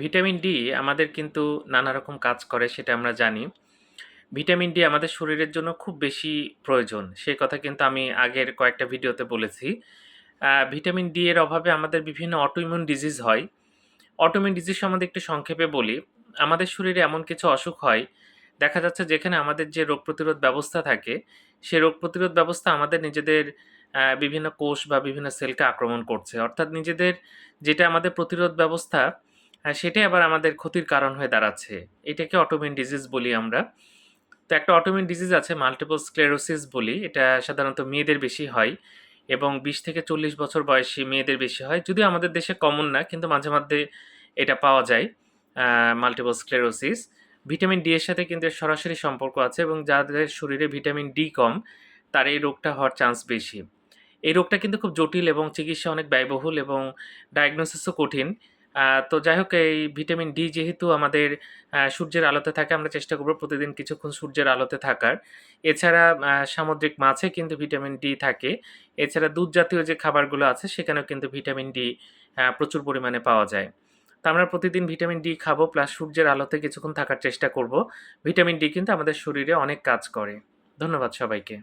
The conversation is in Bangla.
ভিটামিন ডি আমাদের কিন্তু নানা রকম কাজ করে সেটা আমরা জানি। ভিটামিন ডি আমাদের শরীরের জন্য খুব বেশি প্রয়োজন। সে কথা কিন্তু আমি আগের কয়েকটা ভিডিওতে বলেছি। ভিটামিন ডি এর অভাবে আমাদের বিভিন্ন অটোইমিউন ডিজিজ হয়। অটোইমিউন ডিজিজ সম্বন্ধে একটু সংক্ষেপে বলি। আমাদের শরীরে এমন কিছু অসুখ হয়, দেখা যাচ্ছে যেখানে আমাদের যে রোগ প্রতিরোধ ব্যবস্থা থাকে, সে রোগ প্রতিরোধ ব্যবস্থা আমাদের নিজেদের বিভিন্ন কোষ বা বিভিন্ন সেলকে আক্রমণ করছে। অর্থাৎ নিজেদের যেটা আমাদের প্রতিরোধ ব্যবস্থা, আ সেটাই আবার আমাদের ক্ষতির কারণ হয়ে দাঁড়াচ্ছে। এটাকে অটোমিন ডিজিজ বলি আমরা। তো একটা অটোমিন ডিজিজ আছে মাল্টিপল স্ক্লেরোসিস বলি। এটা সাধারণত মেয়েদের বেশি হয় এবং ২০ থেকে ৪০ বছর বয়সী মেয়েদের বেশি হয়। যদিও আমাদের দেশে কমন না কিন্তু মাঝে মধ্যে এটা পাওয়া যায়। Multiple sclerosis. ভিটামিন ডি এর সাথে কিন্তু সরাসরি সম্পর্ক আছে এবং যাদের শরীরে ভিটামিন ডি কম, তার এই রোগটা হওয়ার চান্স বেশি। এই রোগটা কিন্তু খুব জটিল এবং চিকিৎসা অনেক ব্যয়বহুল এবং ডায়াগনোসিসও কঠিন। তো যাই হোক এই ভিটামিন ডি যেহেতু আমাদের সূর্যের আলোতে থাকে, আমরা চেষ্টা করব প্রতিদিন কিছুক্ষণ সূর্যের আলোতে থাকার। এছাড়া সামুদ্রিক মাছে কিন্তু ভিটামিন ডি থাকে। এছাড়া দুধ জাতীয় যে খাবারগুলো আছে, সেখানেও কিন্তু ভিটামিন ডি প্রচুর পরিমাণে পাওয়া যায়। তো আমরা প্রতিদিন ভিটামিন ডি খাব, প্লাস সূর্যের আলোতে কিছুক্ষণ থাকার চেষ্টা করব। ভিটামিন ডি কিন্তু আমাদের শরীরে অনেক কাজ করে। ধন্যবাদ সবাইকে।